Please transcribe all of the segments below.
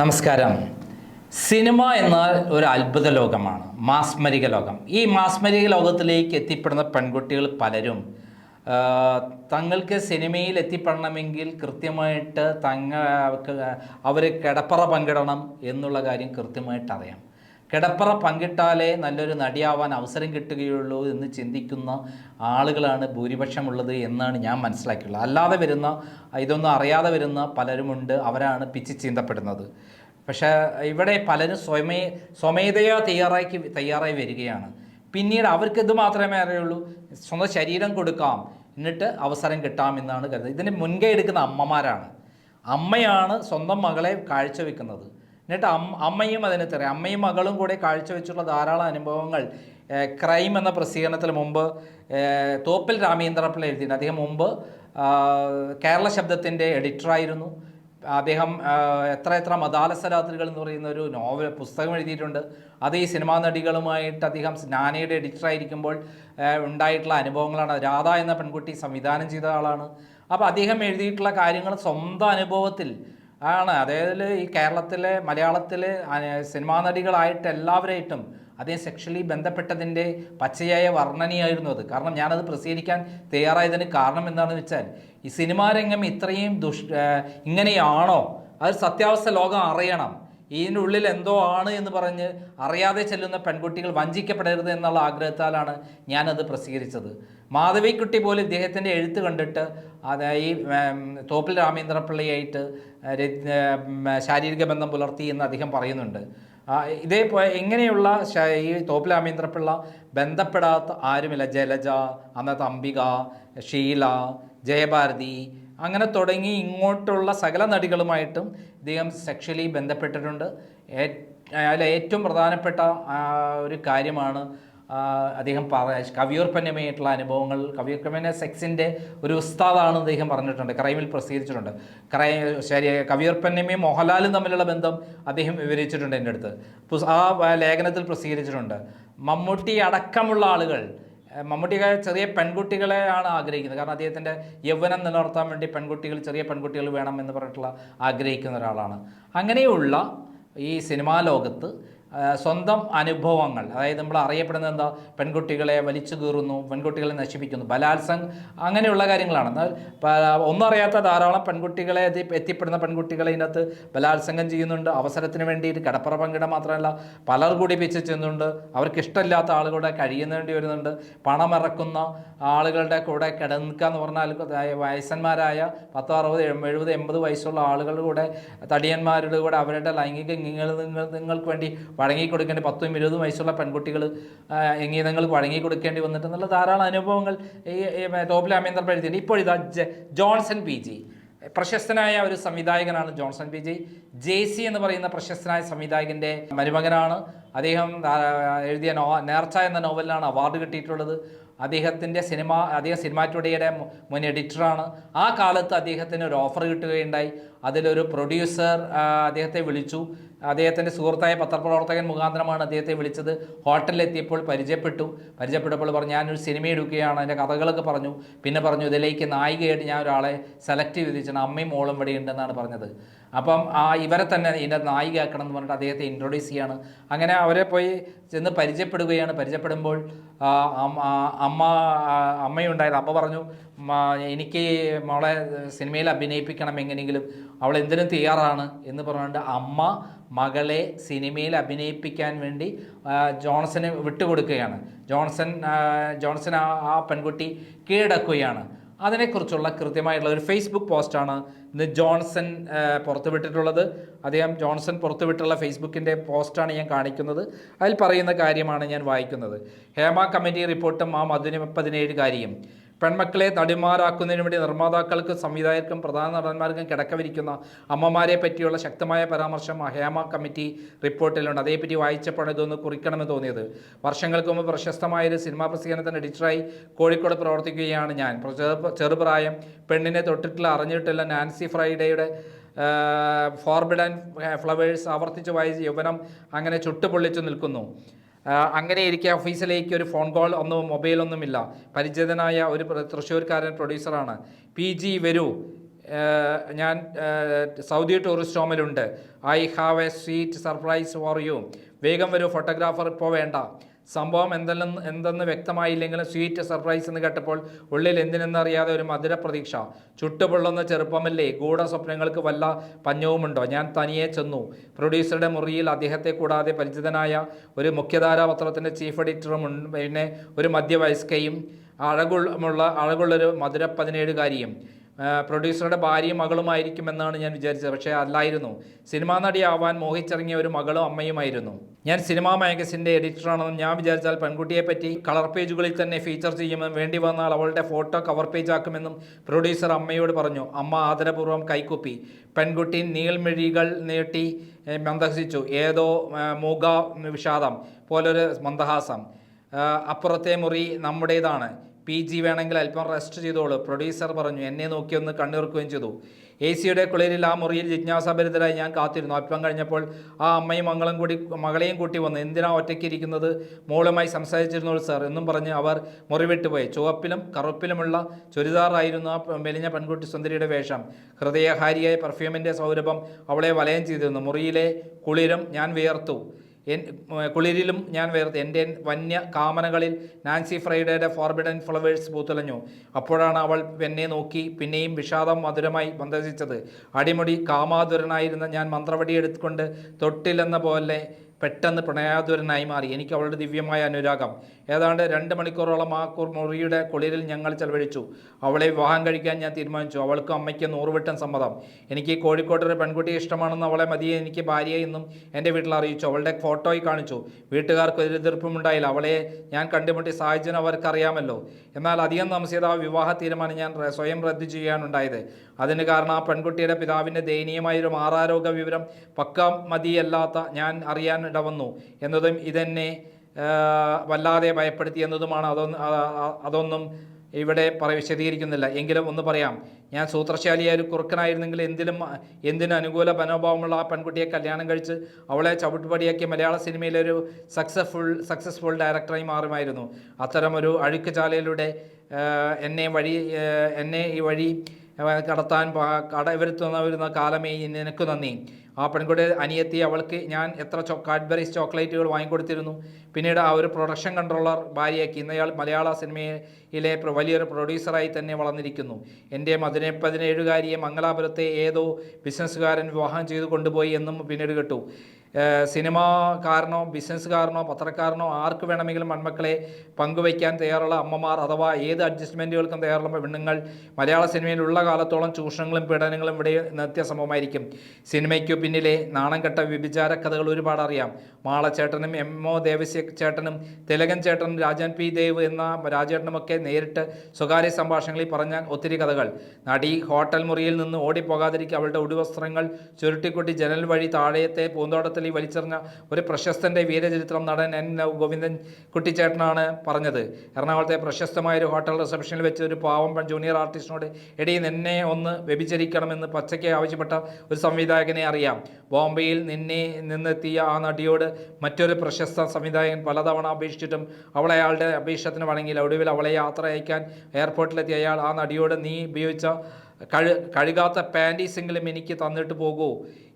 നമസ്കാരം. സിനിമ എന്നാൽ ഒരു അത്ഭുത ലോകമാണ്. മാസ്മരിക ലോകം. ഈ മാസ്മരിക ലോകത്തിലേക്ക് എത്തിപ്പെടുന്ന പെൺകുട്ടികൾ പലരും തങ്ങൾക്ക് സിനിമയിൽ എത്തിപ്പെടണമെങ്കിൽ കൃത്യമായിട്ട് തങ്ങൾക്ക് അവർ കിടപ്പറ പങ്കിടണം എന്നുള്ള കാര്യം കൃത്യമായിട്ട് അറിയാം കിടപ്പറ പങ്കിട്ടാലേ നല്ലൊരു നടിയാവാൻ അവസരം കിട്ടുകയുള്ളൂ എന്ന് ചിന്തിക്കുന്ന ആളുകളാണ് ഭൂരിപക്ഷമുള്ളത് എന്നാണ് ഞാൻ മനസ്സിലാക്കിയുള്ളത്. അല്ലാതെ വരുന്ന ഇതൊന്നും അറിയാതെ വരുന്ന പലരുമുണ്ട്. അവരാണ് പിച്ചി ചീന്തപ്പെടുന്നത്. പക്ഷേ ഇവിടെ പലരും സ്വമേ സ്വമേധയാ തയ്യാറാക്കി തയ്യാറായി വരികയാണ്. പിന്നീട് അവർക്ക് ഇത് മാത്രമേ അറിയുള്ളൂ. സ്വന്തം ശരീരം കൊടുക്കാം. എന്നിട്ട് അവസരം കിട്ടാം എന്നാണ് കരുതുന്നത്. ഇതിന് മുൻകൈ എടുക്കുന്ന അമ്മമാരാണ്. അമ്മയാണ് സ്വന്തം മകളെ കാഴ്ചവെക്കുന്നത്. എന്നിട്ട് അമ്മ അമ്മയും അതിന് തെറി. അമ്മയും മകളും കൂടെ കാഴ്ചവെച്ചുള്ള ധാരാളം അനുഭവങ്ങൾ ക്രൈം എന്ന പ്രസിദ്ധീകരണത്തിൽ മുമ്പ് തോപ്പിൽ രാമേന്ദ്രപ്പിള്ള എഴുതിയിട്ടുണ്ട്. അദ്ദേഹം മുമ്പ് കേരള ശബ്ദത്തിന്റെ എഡിറ്ററായിരുന്നു. അദ്ദേഹം എത്ര എത്ര മദാലസ രാത്രികൾ എന്ന് പറയുന്ന ഒരു നോവൽ പുസ്തകം എഴുതിയിട്ടുണ്ട്. അത് ഈ സിനിമാ നടികളുമായിട്ട് അദ്ദേഹം സ്നാനയുടെ എഡിറ്ററായിരിക്കുമ്പോൾ ഉണ്ടായിട്ടുള്ള അനുഭവങ്ങളാണ്. രാധ എന്ന പെൺകുട്ടി സംവിധാനം ചെയ്ത ആളാണ്. അപ്പോൾ അദ്ദേഹം എഴുതിയിട്ടുള്ള കാര്യങ്ങൾ സ്വന്തം അനുഭവത്തിൽ ആണ്. അതായത് ഈ കേരളത്തിലെ മലയാളത്തിലെ സിനിമാ നടികളായിട്ട് എല്ലാവരായിട്ടും അതേ സെക്ഷലി ബന്ധപ്പെട്ടതിന്റെ പച്ചയായ വർണനയായിരുന്നു അത്. കാരണം ഞാനത് പ്രസിദ്ധീകരിക്കാൻ തയ്യാറായതിന് കാരണം എന്താണെന്ന് വെച്ചാൽ ഈ സിനിമാരംഗം ഇത്രയും ദുഷ് ഇങ്ങനെയാണോ? അത് സത്യാവസ്ഥ ലോകം അറിയണം. ഇതിന്റെ ഉള്ളിൽ എന്തോ ആണ് എന്ന് പറഞ്ഞ് അറിയാതെ ചെല്ലുന്ന പെൺകുട്ടികൾ വഞ്ചിക്കപ്പെടരുത് എന്നുള്ള ആഗ്രഹത്താലാണ് ഞാനത് പ്രസിദ്ധീകരിച്ചത്. മാധവിക്കുട്ടി പോലും ഇദ്ദേഹത്തിന്റെ എഴുത്ത് കണ്ടിട്ട് അതായി തോപ്പിൽ രാമേന്ദ്രപിള്ളയായിട്ട് ശാരീരിക ബന്ധം പുലർത്തി എന്ന് അദ്ദേഹം പറയുന്നുണ്ട്. ഇതേ എങ്ങനെയുള്ള ഈ തോപ്പിൽ രാമേന്ദ്രപിള്ള ബന്ധപ്പെടാത്ത ആരുമില്ല? ജലജ അന്നത്തെ അംബിക ഷീല ജയഭാരതി അങ്ങനെ തുടങ്ങി ഇങ്ങോട്ടുള്ള സകല നടികളുമായിട്ടും ഇദ്ദേഹം സെക്ഷലി ബന്ധപ്പെട്ടിട്ടുണ്ട്. അയാൾ ഏറ്റവും പ്രധാനപ്പെട്ട ഒരു കാര്യമാണ് അദ്ദേഹം പറ കവിയൂർപ്പന്നമയായിട്ടുള്ള അനുഭവങ്ങൾ. കവിയൂർപ്പന്ന സെക്സിന്റെ ഒരു ഉസ്താദാണ് അദ്ദേഹം പറഞ്ഞിട്ടുണ്ട്. ക്രൈമിൽ പ്രസിദ്ധീകരിച്ചിട്ടുണ്ട്. ക്രൈ ശരി കവിയൂർപ്പന്നമയും മോഹൻലാലും തമ്മിലുള്ള ബന്ധം അദ്ദേഹം വിവരിച്ചിട്ടുണ്ട് എന്റെ അടുത്ത്. ആ ലേഖനത്തിൽ പ്രസിദ്ധീകരിച്ചിട്ടുണ്ട്. മമ്മൂട്ടി അടക്കമുള്ള ആളുകൾ മമ്മൂട്ടിയൊക്കെ ചെറിയ പെൺകുട്ടികളെയാണ് ആഗ്രഹിക്കുന്നത്. കാരണം അദ്ദേഹത്തിന്റെ യൗവനം നിലനിർത്താൻ വേണ്ടി പെൺകുട്ടികൾ ചെറിയ പെൺകുട്ടികൾ വേണം എന്ന് പറഞ്ഞിട്ടുള്ള ആഗ്രഹിക്കുന്ന ഒരാളാണ്. അങ്ങനെയുള്ള ഈ സിനിമാ ലോകത്ത് സ്വന്തം അനുഭവങ്ങൾ. അതായത് നമ്മൾ അറിയപ്പെടുന്നത് എന്താ? പെൺകുട്ടികളെ വലിച്ചു കീറുന്നു പെൺകുട്ടികളെ നശിപ്പിക്കുന്നു ബലാത്സംഗം അങ്ങനെയുള്ള കാര്യങ്ങളാണ്. എന്നാൽ ഒന്നും അറിയാത്ത ധാരാളം പെൺകുട്ടികളെ എത്തിപ്പെടുന്ന പെൺകുട്ടികളെ ഇതിനകത്ത് ബലാത്സംഗം ചെയ്യുന്നുണ്ട്. അവസരത്തിന് വേണ്ടിയിട്ട് കടപ്പുറ പങ്കിട മാത്രമല്ല പലർ കൂടി പിച്ച് ചെന്നുണ്ട് അവർക്ക് ഇഷ്ടമില്ലാത്ത ആളുകളുടെ കഴിയുന്നേണ്ടി വരുന്നുണ്ട്. പണമിറക്കുന്ന ആളുകളുടെ കൂടെ കിടക്കുക എന്ന് പറഞ്ഞാൽ വയസ്സന്മാരായ പത്തോ അറുപത് എഴുപത് എൺപത് വയസ്സുള്ള ആളുകളുടെ കൂടെ തടിയന്മാരുടെ കൂടെ അവരുടെ ലൈംഗിക നിങ്ങൾ നിങ്ങൾ നിങ്ങൾക്ക് വേണ്ടി വഴങ്ങി കൊടുക്കേണ്ടി പത്തും ഇരുപതും വയസ്സുള്ള പെൺകുട്ടികൾ കൊടുക്കേണ്ടി വന്നിട്ട് എന്നുള്ള ധാരാളം അനുഭവങ്ങൾ ഈ തോപ്പിൽ അമേന്ദ്ര എഴുതിയിട്ടുണ്ട്. ഇപ്പോൾ ഇതാ ജോൺസൺ പി. ജി. പ്രശസ്തനായ ഒരു സംവിധായകനാണ് Johnson P. G. J. C. എന്ന് പറയുന്ന പ്രശസ്തനായ സംവിധായകന്റെ മരുമകനാണ്. അദ്ദേഹം എഴുതിയ നോ നേർച്ച എന്ന നോവലിനാണ് അവാർഡ് കിട്ടിയിട്ടുള്ളത്. അദ്ദേഹത്തിന്റെ സിനിമ അദ്ദേഹം സിനിമാ ടുഡേയുടെ മു- മുൻ എഡിറ്ററാണ്. ആ കാലത്ത് അദ്ദേഹത്തിന് ഒരു ഓഫർ കിട്ടുകയുണ്ടായി. അതിലൊരു പ്രൊഡ്യൂസർ അദ്ദേഹത്തെ വിളിച്ചു. അദ്ദേഹത്തിന്റെ സുഹൃത്തായ പത്രപ്രവർത്തകൻ മുഖാന്തരമാണ് അദ്ദേഹത്തെ വിളിച്ചത്. ഹോട്ടലിലെത്തിയപ്പോൾ പരിചയപ്പെട്ടു. പരിചയപ്പെട്ടപ്പോൾ പറഞ്ഞു ഞാനൊരു സിനിമ എടുക്കുകയാണ്. അതിന്റെ കഥകളൊക്കെ പറഞ്ഞു. പിന്നെ പറഞ്ഞു ഇതിലേക്ക് നായികയായിട്ട് ഞാൻ ഒരാളെ സെലക്ട് ചെയ്ത് അമ്മയും മോളും ഇവിടെ ഉണ്ടെന്നാണ് പറഞ്ഞത്. അപ്പം ആ ഇവരെ തന്നെ ഇതിന്റെ നായികയാക്കണം എന്ന് പറഞ്ഞിട്ട് അദ്ദേഹത്തെ ഇൻട്രൊഡ്യൂസ് ചെയ്യാണ്. അങ്ങനെ അവരെ പോയി ചെന്ന് പരിചയപ്പെടുകയാണ്. പരിചയപ്പെടുമ്പോൾ അമ്മ അമ്മയുണ്ടായത്. അമ്മ പറഞ്ഞു എനിക്ക് മോളെ സിനിമയിൽ അഭിനയിപ്പിക്കണം എങ്ങനെയെങ്കിലും. അവൾ എന്തിനും തയ്യാറാണ്. എന്ന് പറഞ്ഞുകൊണ്ട് അമ്മ മകളെ സിനിമയിൽ അഭിനയിപ്പിക്കാൻ വേണ്ടി ജോൺസനെ വിട്ടുകൊടുക്കുകയാണ്. ജോൺസൺ ജോൺസൺ ആ പെൺകുട്ടി കീഴടക്കുകയാണ്. അതിനെക്കുറിച്ചുള്ള കൃത്യമായിട്ടുള്ള ഒരു ഫേസ്ബുക്ക് പോസ്റ്റാണ് ഇന്ന് ജോൺസൺ പുറത്തുവിട്ടിട്ടുള്ളത്. അദ്ദേഹം ജോൺസൺ പുറത്തുവിട്ടുള്ള ഫേസ്ബുക്കിന്റെ പോസ്റ്റാണ് ഞാൻ കാണിക്കുന്നത്. അതിൽ പറയുന്ന കാര്യമാണ് ഞാൻ വായിക്കുന്നത്. ഹേമ കമ്മിറ്റി റിപ്പോർട്ടും ആ മധുര പതിനേഴുകാരിയും പെൺമക്കളെ നടിമാരാക്കുന്നതിന് വേണ്ടി നിർമ്മാതാക്കൾക്കും സംവിധായകർക്കും പ്രധാന നടന്മാർക്കും കിടക്കവിരിക്കുന്ന അമ്മമാരെ പറ്റിയുള്ള ശക്തമായ പരാമർശം ഹേമ കമ്മിറ്റി റിപ്പോർട്ടിലുണ്ട്. അതേപ്പറ്റി വായിച്ചപ്പോഴാണ് ഇതൊന്ന് കുറിക്കണമെന്ന് തോന്നിയത്. വർഷങ്ങൾക്ക് മുമ്പ് പ്രശസ്തമായ ഒരു സിനിമാ പ്രസിദ്ധീകരണത്തിന്റെ എഡിറ്ററായി കോഴിക്കോട് പ്രവർത്തിക്കുകയാണ് ഞാൻ. ചെറുപ്രായം പെണ്ണിനെ തൊട്ടിട്ടില്ല അറിഞ്ഞിട്ടില്ല നാൻസി ഫ്രൈഡേയുടെ ഫോർബിഡൻ ഫ്ലവേഴ്സ് ആവർത്തിച്ച് വായിച്ച് യൗവനം അങ്ങനെ ചുട്ടുപൊള്ളിച്ചു നിൽക്കുന്നു. അങ്ങനെ ഇരിക്കെ ഓഫീസിലേക്ക് ഒരു ഫോൺ കോൾ ഒന്നും മൊബൈലൊന്നുമില്ല പരിചിതനായ ഒരു തൃശ്ശൂർക്കാരൻ പ്രൊഡ്യൂസറാണ് പി ജി വരൂ ഞാൻ Saudi tourist ഹോമിലുണ്ട് I have a sweet surprise for you വേഗം വരൂ ഫോട്ടോഗ്രാഫർ ഇപ്പോൾ വേണ്ട. സംഭവം എന്തെന്ന് എന്തെന്ന് വ്യക്തമായില്ലെങ്കിലും സ്വീറ്റ് സർപ്രൈസ് എന്ന് കേട്ടപ്പോൾ ഉള്ളിൽ എന്തിനെന്നറിയാതെ ഒരു മധുര പ്രതീക്ഷ. ചുട്ടുപൊള്ളുന്ന ചെറുപ്പമല്ലേ? ഗൂഢ സ്വപ്നങ്ങൾക്ക് വല്ല പഞ്ഞവുമുണ്ടോ? ഞാൻ തനിയെ ചെന്നു. പ്രൊഡ്യൂസറുടെ മുറിയിൽ അദ്ദേഹത്തെ കൂടാതെ പരിചിതനായ ഒരു മുഖ്യധാരാ പത്രത്തിന്റെ ചീഫ് എഡിറ്ററും പിന്നെ ഒരു മധ്യവയസ്കയും അഴകുള്ള അഴകുള്ളൊരു മധുര പതിനേഴുകാരിയും. പ്രൊഡ്യൂസറുടെ ഭാര്യയും മകളുമായിരിക്കും എന്നാണ് ഞാൻ വിചാരിച്ചത്. പക്ഷേ അല്ലായിരുന്നു. സിനിമാ നടിയാവാൻ മോഹിച്ചിറങ്ങിയ ഒരു മകളും അമ്മയുമായിരുന്നു. ഞാൻ സിനിമാ മാഗസിന്റെ എഡിറ്ററാണെന്നും ഞാൻ വിചാരിച്ചാൽ പെൺകുട്ടിയെ പറ്റി കളർ പേജുകളിൽ തന്നെ ഫീച്ചർ ചെയ്യുമെന്നും വേണ്ടി വന്നാൽ അവളുടെ ഫോട്ടോ കവർ പേജ് ആക്കുമെന്നും പ്രൊഡ്യൂസർ അമ്മയോട് പറഞ്ഞു. അമ്മ ആദരപൂർവം കൈക്കുപ്പി. പെൺകുട്ടി നീൾമിഴികൾ നീട്ടി മന്ദഹസിച്ചു. ഏതോ മൂക വിഷാദം പോലൊരു മന്ദഹാസം. അപ്പുറത്തെ മുറി നമ്മുടേതാണ്. പി ജി വേണമെങ്കിൽ അല്പം റെസ്റ്റ് ചെയ്തോളൂ. പ്രൊഡ്യൂസർ പറഞ്ഞു എന്നെ നോക്കി ഒന്ന് കണ്ണിറുക്കുകയും ചെയ്തു. എ സിയുടെ കുളിരിൽ ആ മുറിയിൽ ജിജ്ഞാസാഭരിതരായി ഞാൻ കാത്തിരുന്നു. അല്പം കഴിഞ്ഞപ്പോൾ ആ അമ്മയും മങ്ങളും കൂടി മകളെയും കൂട്ടി വന്നു എന്തിനാ ഒറ്റയ്ക്ക് ഇരിക്കുന്നത്? മോളുമായി സംസാരിച്ചിരുന്നോളൂ സാർ എന്നും പറഞ്ഞ് അവർ മുറി വിട്ടുപോയി ചുവപ്പിലും കറുപ്പിലുമുള്ള ചുരിദാറായിരുന്നു ആ മെലിഞ്ഞ പെൺകുട്ടി സുന്ദരിയുടെ വേഷം. ഹൃദയഹാരിയായ പെർഫ്യൂമിന്റെ സൗരഭം അവളെ വലയം ചെയ്തിരുന്നു. മുറിയിലെ കുളിരും ഞാൻ വിയർത്തു. എൻ കുളിരിലും ഞാൻ വേർത്ത് എന്റെ വന്യ കാമനകളിൽ നാൻസി ഫ്രൈഡേയുടെ ഫോർബിഡൻ ഫ്ലവേഴ്സ് പൂത്തുലഞ്ഞു. അപ്പോഴാണ് അവൾ എന്നെ നോക്കി പിന്നെയും വിഷാദം മധുരമായി മന്ദസിച്ചത് അടിമുടി കാമാതുരനായിരുന്ന ഞാൻ മന്ത്രവടി എടുത്തുകൊണ്ട് തൊട്ടിലെന്ന പോലെ പെട്ടെന്ന് പ്രണയാതുരനായി മാറി. എനിക്ക് അവളുടെ ദിവ്യമായ അനുരാഗം. ഏതാണ്ട് രണ്ട് മണിക്കൂറോളം ആ മുറിയുടെ കുളിരിൽ ഞങ്ങൾ ചെലവഴിച്ചു. അവളെ വിവാഹം കഴിക്കാൻ ഞാൻ തീരുമാനിച്ചു. അവൾക്ക് അമ്മയ്ക്ക് നൂറുവട്ടം സമ്മതം. എനിക്ക് കോഴിക്കോട്ട് ഒരു പെൺകുട്ടിയെ ഇഷ്ടമാണെന്ന് അവളെ മതിയെ എനിക്ക് ഭാര്യയെ എന്നും എന്റെ വീട്ടിൽ അറിയിച്ചു. അവളുടെ ഫോട്ടോയിൽ കാണിച്ചു. വീട്ടുകാർക്ക് ഒരു എതിർപ്പുമുണ്ടായില്ല അവളെ ഞാൻ കണ്ടുമുട്ടി സാഹചര്യം അവർക്കറിയാമല്ലോ. എന്നാൽ അധികം താമസിയാതെ ആ വിവാഹ തീരുമാനം ഞാൻ സ്വയം റദ്ദു ചെയ്യാനുണ്ടായത്. അതിന് കാരണം ആ പെൺകുട്ടിയുടെ പിതാവിന്റെ ദയനീയമായ ഒരു വിവരം പക്ക മതിയല്ലാത്ത ഞാൻ അറിയാൻ ഇടവന്നു എന്നതും ഇതെന്നെ വല്ലാതെ ഭയപ്പെടുത്തി എന്നതുമാണ് അതൊന്നും അതൊന്നും ഇവിടെ പറ വിശദീകരിക്കുന്നില്ല. എങ്കിലും ഒന്ന് പറയാം. ഞാൻ സൂത്രശാലിയായ ഒരു കുറുക്കനായിരുന്നെങ്കിൽ എന്തിനും എന്തിനും അനുകൂല മനോഭാവമുള്ള ആ പെൺകുട്ടിയെ കല്യാണം കഴിച്ച് അവളെ ചവിട്ടുപടിയാക്കി മലയാള സിനിമയിലെ ഒരു സക്സസ്ഫുൾ സക്സസ്ഫുൾ ഡയറക്ടറായി മാറുമായിരുന്നു. അത്തരമൊരു ഒരു അഴുക്കുചാലയിലൂടെ ആ, എന്നെ വഴി എന്നെ ഈ വഴി കടത്താൻ കട വരുത്തുന്നവരുന്ന കാലമേ നിനക്ക് നന്ദി. ആ പെൺകുട്ടി അനിയത്തി അവൾക്ക് ഞാൻ എത്ര ചോ കാഡ്ബറീസ് ചോക്ലേറ്റുകൾ വാങ്ങിക്കൊടുത്തിരുന്നു. പിന്നീട് ആ ഒരു പ്രൊഡക്ഷൻ കൺട്രോളർ ഭാര്യയാക്കി ഇന്നയാൾ മലയാള സിനിമയിലെ വലിയൊരു പ്രൊഡ്യൂസറായി തന്നെ വളർന്നിരിക്കുന്നു. എന്റെ മതിനെ പതിനേഴുകാരിയെ മംഗലാപുരത്തെ ഏതോ ബിസിനസ്സുകാരൻ വിവാഹം ചെയ്തു കൊണ്ടുപോയി എന്നും പിന്നീട് കേട്ടു. സിനിമാക്കാരനോ കാരണോ പത്രക്കാരനോ ആർക്ക് വേണമെങ്കിലും മൺമക്കളെ പങ്കുവയ്ക്കാൻ തയ്യാറുള്ള അമ്മമാർ അഥവാ ഏത് അഡ്ജസ്റ്റ്മെന്റുകൾക്കും തയ്യാറുള്ള പെണ്ണുങ്ങൾ മലയാള സിനിമയിലുള്ള കാലത്തോളം ചൂഷണങ്ങളും പീഡനങ്ങളും ഇവിടെ നിത്യസമമായിരിക്കും സിനിമയ്ക്കു പിന്നിലെ നാണം കെട്ട വ്യഭിചാര കഥകൾ ഒരുപാട് അറിയാം. മാളച്ചേട്ടനും എം ഒ ദേവസ്യ ചേട്ടനും തിലകൻ ചേട്ടനും രാജൻ പി ദേവ് എന്ന രാജേട്ടനുമൊക്കെ നേരിട്ട് സ്വകാര്യ സംഭാഷണങ്ങളിൽ പറഞ്ഞ ഒത്തിരി കഥകൾ. നടി ഹോട്ടൽ മുറിയിൽ നിന്ന് ഓടിപ്പോകാതിരിക്കുക അവളുടെ ഉടുവസ്ത്രങ്ങൾ ചുരുട്ടിക്കൊട്ടി ജനൽ വഴി താഴെയത്തെ പൂന്തോട്ടത്തിൽ ഈ വലിച്ചെറിഞ്ഞ ഒരു പ്രശസ്തന്റെ വീരചരിത്രം നടൻ എൻ ഗോവിന്ദൻ കുട്ടിച്ചേട്ടനാണ് പറഞ്ഞത്. എറണാകുളത്തെ പ്രശസ്തമായ ഒരു ഹോട്ടൽ റിസപ്ഷനിൽ വെച്ച് ഒരു പാവം ജൂനിയർ ആർട്ടിസ്റ്റിനോട് എടീ നിന്നെ ഒന്ന് വ്യഭിചരിക്കണമെന്ന് പച്ചയ്ക്ക് ആവശ്യപ്പെട്ട ഒരു സംവിധായകനെ അറിയാം. ബോംബെയിൽ നിന്നെ നിന്നെത്തിയ ആ നടിയോട് മറ്റൊരു പ്രശസ്ത സംവിധായകൻ പലതവണ അപേക്ഷിച്ചിട്ടും അവളെ അയാളുടെ അപേക്ഷത്തിന് വഴങ്ങിയില്ല. ഒടുവിൽ അവളെ യാത്ര അയക്കാൻ എയർപോർട്ടിലെത്തിയ അയാൾ ആ നടിയോട് നീ ഉപയോഗിച്ച കഴു കഴുകാത്ത പാന്റീസെങ്കിലും എനിക്ക് തന്നിട്ട് പോകൂ.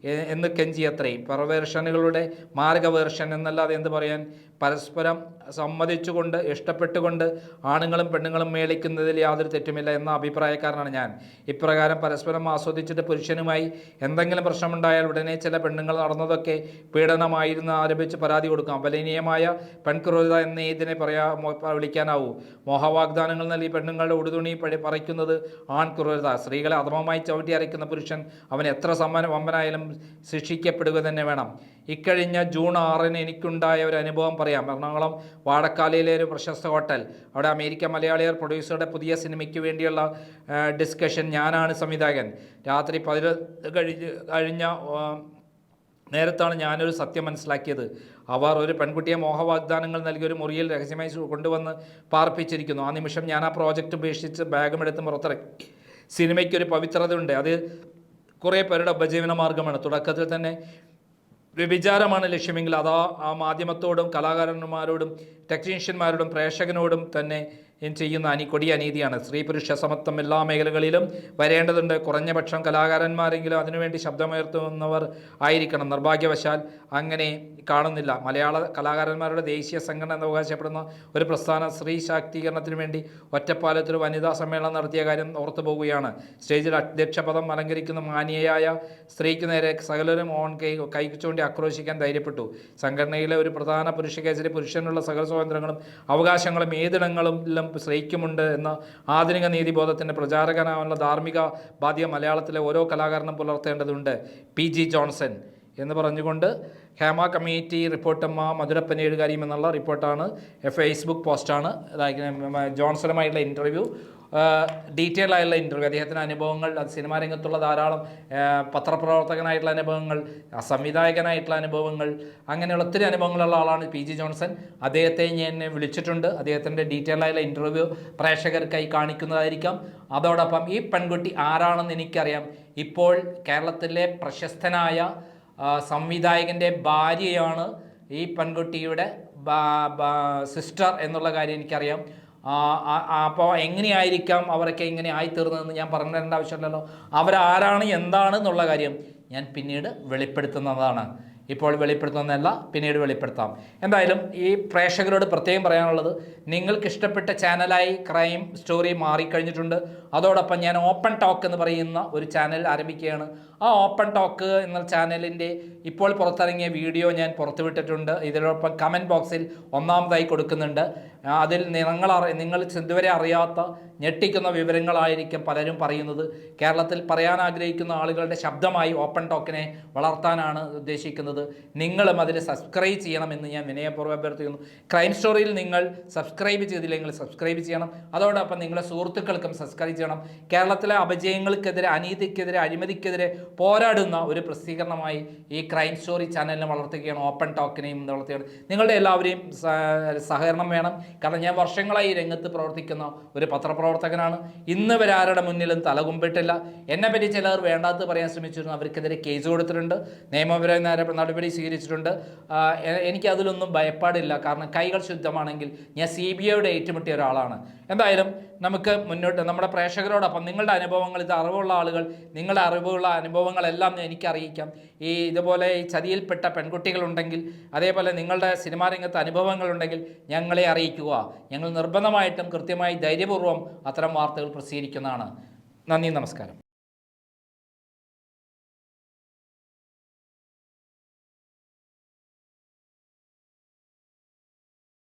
എന്ന് കെഞ്ചി അത്രയും. പെർവേർഷനുകളുടെ മാർഗവേർഷൻ എന്നല്ലാതെ എന്ത് പറയാൻ പരസ്പരം സമ്മതിച്ചുകൊണ്ട് ഇഷ്ടപ്പെട്ടുകൊണ്ട് ആണുങ്ങളും പെണ്ണുങ്ങളും മേളിക്കുന്നതിൽ യാതൊരു തെറ്റുമില്ല എന്ന അഭിപ്രായക്കാരനാണ് ഞാൻ. ഇപ്രകാരം പരസ്പരം ആസ്വദിച്ചിട്ട് പുരുഷനുമായി എന്തെങ്കിലും പ്രശ്നമുണ്ടായാൽ ഉടനെ ചില പെണ്ണുങ്ങൾ നടന്നതൊക്കെ പീഡനമായിരുന്നു ആരംഭിച്ച് പരാതി കൊടുക്കാം. അപലനീയമായ പെൺക്രൂരത എന്ന് ഇതിനെ പറയാ വിളിക്കാനാവൂ. മോഹവാഗ്ദാനങ്ങൾ നൽകി പെണ്ണുങ്ങളുടെ ഉടുതുണി പറിക്കുന്നത് ആൺക്രൂരത. സ്ത്രീകളെ അധമമായി ചവിട്ടി അരയ്ക്കുന്ന പുരുഷൻ അവൻ എത്ര സമ്മാനം വമ്പനായാലും ശിക്ഷിക്കപ്പെടുക തന്നെ വേണം. ഇക്കഴിഞ്ഞ ജൂൺ ആറിന് എനിക്കുണ്ടായ ഒരു അനുഭവം പറയാം. എറണാകുളം വാടക്കാലയിലെ ഒരു പ്രശസ്ത ഹോട്ടൽ. അവിടെ അമേരിക്ക മലയാളിയർ പ്രൊഡ്യൂസറുടെ പുതിയ സിനിമയ്ക്ക് വേണ്ടിയുള്ള ഡിസ്കഷൻ ഞാനാണ് സംവിധായകൻ. രാത്രി പതിനൊന്ന് കഴിഞ്ഞ് കഴിഞ്ഞ നേരത്താണ് ഞാനൊരു സത്യം മനസ്സിലാക്കിയത്. അവർ ഒരു പെൺകുട്ടിയെ മോഹവാഗ്ദാനങ്ങൾ നൽകി ഒരു മുറിയിൽ രഹസ്യമായി കൊണ്ടുവന്ന് പാർപ്പിച്ചിരിക്കുന്നു. ആ നിമിഷം ഞാൻ ആ പ്രോജക്റ്റ് ഉപേക്ഷിച്ച് ബാഗുമെടുത്ത് പുറത്തിറക്കി. സിനിമയ്ക്കൊരു പവിത്രതയുണ്ട്. അത് കുറേ പേരുടെ ഉപജീവന മാർഗമാണ് തുടക്കത്തിൽ തന്നെ വ്യഭിചാരമാണ് ലക്ഷ്യമെങ്കിൽ അതാ ആ മാധ്യമത്തോടും കലാകാരന്മാരോടും ടെക്നീഷ്യന്മാരോടും പ്രേക്ഷകനോടും തന്നെ ചെയ്യുന്ന അനി കൊടിയ അനീതിയാണ്. സ്ത്രീ പുരുഷ സമത്വം എല്ലാ മേഖലകളിലും വരേണ്ടതുണ്ട്. കുറഞ്ഞപക്ഷം കലാകാരന്മാരെങ്കിലും അതിനുവേണ്ടി ശബ്ദമുയർത്തുന്നവർ ആയിരിക്കണം. നിർഭാഗ്യവശാൽ അങ്ങനെ കാണുന്നില്ല. മലയാള കലാകാരന്മാരുടെ ദേശീയ സംഘടന എന്ന് അവകാശപ്പെടുന്ന ഒരു പ്രസ്ഥാനം സ്ത്രീ ശാക്തീകരണത്തിന് വേണ്ടി ഒറ്റപ്പാലത്തിൽ വനിതാ സമ്മേളനം നടത്തിയ കാര്യം ഓർത്തു പോവുകയാണ്. സ്റ്റേജിൽ അധ്യക്ഷ പദം അലങ്കരിക്കുന്ന മാന്യയായ സ്ത്രീക്ക് നേരെ സകലരും ഓൺ കൈ കൈച്ചുകൊണ്ട് ആക്രോശിക്കാൻ ധൈര്യപ്പെട്ടു. സംഘടനയിലെ ഒരു പ്രധാന പുരുഷ കേസിലെ പുരുഷനുള്ള സകല സ്വാതന്ത്ര്യങ്ങളും അവകാശങ്ങളും ഏതിടങ്ങളിലും സ്ത്രീക്കുമുണ്ട് എന്ന ആധുനിക നീതിബോധത്തിന്റെ പ്രചാരകനാവാനുള്ള ധാർമ്മിക ബാധ്യത മലയാളത്തിലെ ഓരോ കലാകാരനും പുലർത്തേണ്ടതുണ്ട്. P G Johnson. എന്ന് പറഞ്ഞുകൊണ്ട് ഹേമ കമ്മിറ്റി റിപ്പോർട്ടമ്മ മധുരപ്പൻ എഴുകാരിയും എന്നുള്ള റിപ്പോർട്ടാണ്. ഫേസ്ബുക്ക് പോസ്റ്റാണ്. ജോൺസണുമായിട്ടുള്ള ഇന്റർവ്യൂ ഡീറ്റെയിൽ ആയുള്ള ഇന്റർവ്യൂ അദ്ദേഹത്തിന്റെ അനുഭവങ്ങൾ അത് സിനിമാ രംഗത്തുള്ള ധാരാളം പത്രപ്രവർത്തകനായിട്ടുള്ള അനുഭവങ്ങൾ സംവിധായകനായിട്ടുള്ള അനുഭവങ്ങൾ അങ്ങനെയുള്ള ഒത്തിരി അനുഭവങ്ങളുള്ള ആളാണ് പി ജി ജോൺസൺ. അദ്ദേഹത്തെ ഞാൻ വിളിച്ചിട്ടുണ്ട്. അദ്ദേഹത്തിന്റെ ഡീറ്റെയിൽ ആയുള്ള ഇന്റർവ്യൂ പ്രേക്ഷകർക്കായി കാണിക്കുന്നതായിരിക്കാം. അതോടൊപ്പം ഈ പെൺകുട്ടി ആരാണെന്ന് എനിക്കറിയാം. ഇപ്പോൾ കേരളത്തിലെ പ്രശസ്തനായ സംവിധായകന്റെ ഭാര്യയാണ് ഈ പെൺകുട്ടിയുടെ സിസ്റ്റർ എന്നുള്ള കാര്യം എനിക്കറിയാം. അപ്പോൾ എങ്ങനെയായിരിക്കാം അവരൊക്കെ ഇങ്ങനെ ആയിത്തീർന്നതെന്ന് ഞാൻ പറഞ്ഞു തരേണ്ട ആവശ്യമില്ലല്ലോ. അവരാരാണ് എന്താണ് എന്നുള്ള കാര്യം ഞാൻ പിന്നീട് വെളിപ്പെടുത്തുന്നതാണ്. ഇപ്പോൾ വെളിപ്പെടുത്തുന്നതല്ല പിന്നീട് വെളിപ്പെടുത്താം. എന്തായാലും ഈ പ്രേക്ഷകരോട് പ്രത്യേകം പറയാനുള്ളത് നിങ്ങൾക്ക് ഇഷ്ടപ്പെട്ട ചാനലായി ക്രൈം സ്റ്റോറി മാറിക്കഴിഞ്ഞിട്ടുണ്ട്. അതോടൊപ്പം ഞാൻ ഓപ്പൺ ടോക്ക് എന്ന് പറയുന്ന ഒരു ചാനൽ ആരംഭിക്കുകയാണ്. ആ ഓപ്പൺ ടോക്ക് എന്ന ചാനലിന്റെ ഇപ്പോൾ പുറത്തിറങ്ങിയ വീഡിയോ ഞാൻ പുറത്തുവിട്ടിട്ടുണ്ട്. ഇതിനോടൊപ്പം കമന്റ് ബോക്സിൽ ഒന്നാമതായി കൊടുക്കുന്നുണ്ട്. അതിൽ നിങ്ങൾ നിങ്ങൾ ഇതുവരെ അറിയാത്ത ഞെട്ടിക്കുന്ന വിവരങ്ങളായിരിക്കും പലരും പറയുന്നത്. കേരളത്തിൽ പറയാൻ ആഗ്രഹിക്കുന്ന ആളുകളുടെ ശബ്ദമായി ഓപ്പൺ ടോക്കിനെ വളർത്താനാണ് ഉദ്ദേശിക്കുന്നത്. നിങ്ങളും അതിൽ സബ്സ്ക്രൈബ് ചെയ്യണമെന്ന് ഞാൻ വിനയപൂർവം അഭ്യർത്ഥിക്കുന്നു. ക്രൈം സ്റ്റോറിയിൽ നിങ്ങൾ സബ്സ്ക്രൈബ് ചെയ്തില്ലെങ്കിൽ സബ്സ്ക്രൈബ് ചെയ്യണം. അതോടൊപ്പം നിങ്ങളുടെ സുഹൃത്തുക്കൾക്കും സബ്സ്ക്രൈബ് ചെയ്യണം. കേരളത്തിലെ അപജയങ്ങൾക്കെതിരെ അനീതിക്കെതിരെ അഴിമതിക്കെതിരെ പോരാടുന്ന ഒരു പ്രസിദ്ധീകരണമായി ഈ ക്രൈം സ്റ്റോറി ചാനലിനെ വളർത്തുകയാണ് ഓപ്പൺ ടോക്കിനെയും വളർത്തുകയാണ്. നിങ്ങളുടെ എല്ലാവരെയും സഹകരണം വേണം. കാരണം ഞാൻ വർഷങ്ങളായി രംഗത്ത് പ്രവർത്തിക്കുന്ന ഒരു പത്രപ്രവർത്തകനാണ്. ഇന്ന് വരെ ആരുടെ മുന്നിലും തലകുമ്പിട്ടില്ല. എന്നെ പറ്റി ചിലർ വേണ്ടാത്ത പറയാൻ ശ്രമിച്ചിരുന്നു. അവർക്കെതിരെ കേസ് കൊടുത്തിട്ടുണ്ട്. നിയമപരമായ നടപടി സ്വീകരിച്ചിട്ടുണ്ട്. എനിക്ക് അതിലൊന്നും ഭയപ്പാടില്ല. കാരണം കൈകൾ ശുദ്ധമാണെങ്കിൽ ഞാൻ സി ബി ഐയുടെ ഏറ്റുമുട്ടിയ ഒരാളാണ്. എന്തായാലും നമുക്ക് മുന്നോട്ട് നമ്മുടെ പ്രേക്ഷകരോടൊപ്പം നിങ്ങളുടെ അനുഭവങ്ങൾ ഇത് അറിവുള്ള ആളുകൾ നിങ്ങളുടെ അറിവുള്ള അനുഭവങ്ങളെല്ലാം എനിക്ക് അറിയിക്കാം ഈ ഇതുപോലെ ഈ ചതിയിൽപ്പെട്ട പെൺകുട്ടികളുണ്ടെങ്കിൽ അതേപോലെ നിങ്ങളുടെ സിനിമാ രംഗത്ത് അനുഭവങ്ങളുണ്ടെങ്കിൽ ഞങ്ങളെ അറിയിക്കുക. ഞങ്ങൾ നിർബന്ധമായിട്ടും കൃത്യമായി ധൈര്യപൂർവം അത്തരം വാർത്തകൾ പ്രസിദ്ധീകരിക്കുന്നതാണ്. നന്ദി നമസ്കാരം.